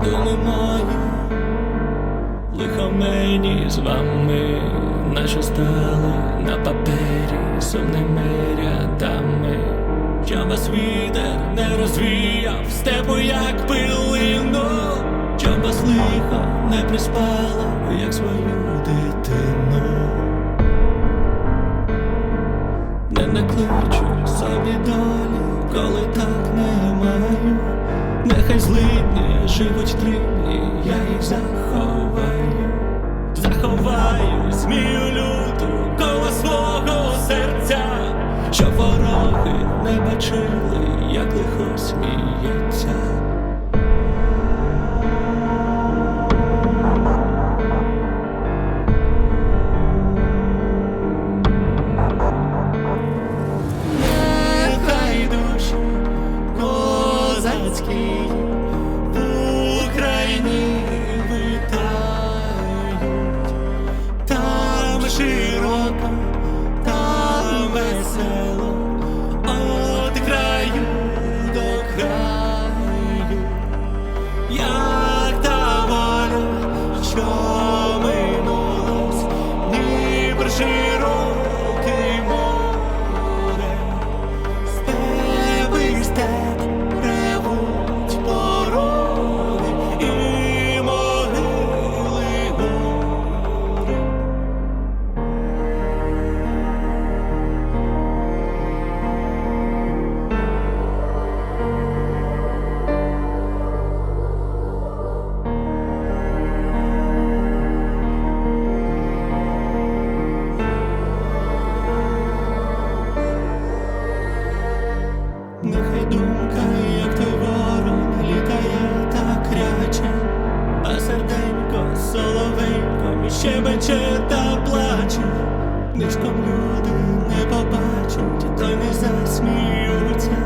правди немає, лиха мені з вами, Наші стали на папері, сумними рядами. Я вас вітер не розвіяв, степу, як пилину. Я вас лихо не приспала, як свою дитину. Не накличу собі долі, коли так не маю. Нехай злидні живуть три дні, я їх заховаю, заховаю змію люту коло свого серця, щоб вороги не бачили, як лихо сміється. Козацькі в Україні витають, там широко, Нехай думка, як той ворон, літає та кряче, а серденько соловейком щебече та плаче, нишком люди не побачать, то не засміються,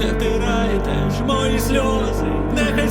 не втирайте ж мої сльози, нехай